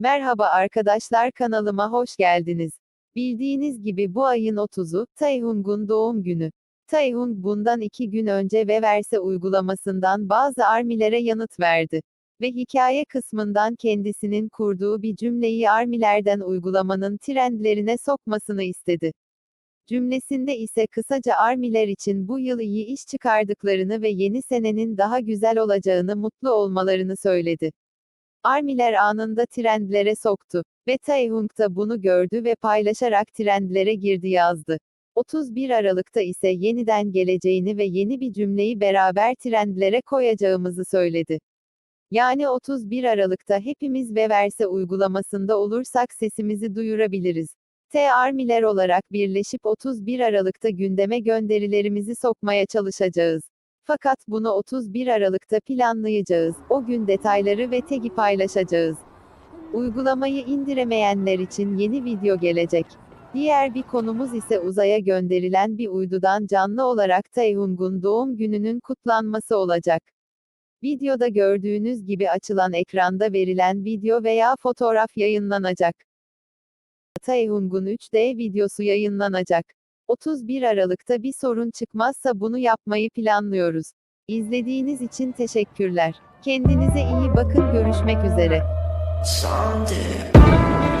Merhaba arkadaşlar kanalıma hoş geldiniz. Bildiğiniz gibi bu ayın 30'u, Taehoong'un doğum günü. Taehoong bundan iki gün önce Weverse uygulamasından bazı armilere yanıt verdi. Ve hikaye kısmından kendisinin kurduğu bir cümleyi armilerden uygulamanın trendlerine sokmasını istedi. Cümlesinde ise kısaca armiler için bu yıl iyi iş çıkardıklarını ve yeni senenin daha güzel olacağını mutlu olmalarını söyledi. Armiler anında trendlere soktu. Ve Taehoong da bunu gördü ve paylaşarak trendlere girdi yazdı. 31 Aralık'ta ise yeniden geleceğini ve yeni bir cümleyi beraber trendlere koyacağımızı söyledi. Yani 31 Aralık'ta hepimiz Weverse uygulamasında olursak sesimizi duyurabiliriz. T Armiler olarak birleşip 31 Aralık'ta gündeme gönderilerimizi sokmaya çalışacağız. Fakat bunu 31 Aralık'ta planlayacağız. O gün detayları ve tagi paylaşacağız. Uygulamayı indiremeyenler için yeni video gelecek. Diğer bir konumuz ise uzaya gönderilen bir uydudan canlı olarak Taehoong'un doğum gününün kutlanması olacak. Videoda gördüğünüz gibi açılan ekranda verilen video veya fotoğraf yayınlanacak. Taehoong'un 3D videosu yayınlanacak. 31 Aralık'ta bir sorun çıkmazsa bunu yapmayı planlıyoruz. İzlediğiniz için teşekkürler. Kendinize iyi bakın görüşmek üzere. Someday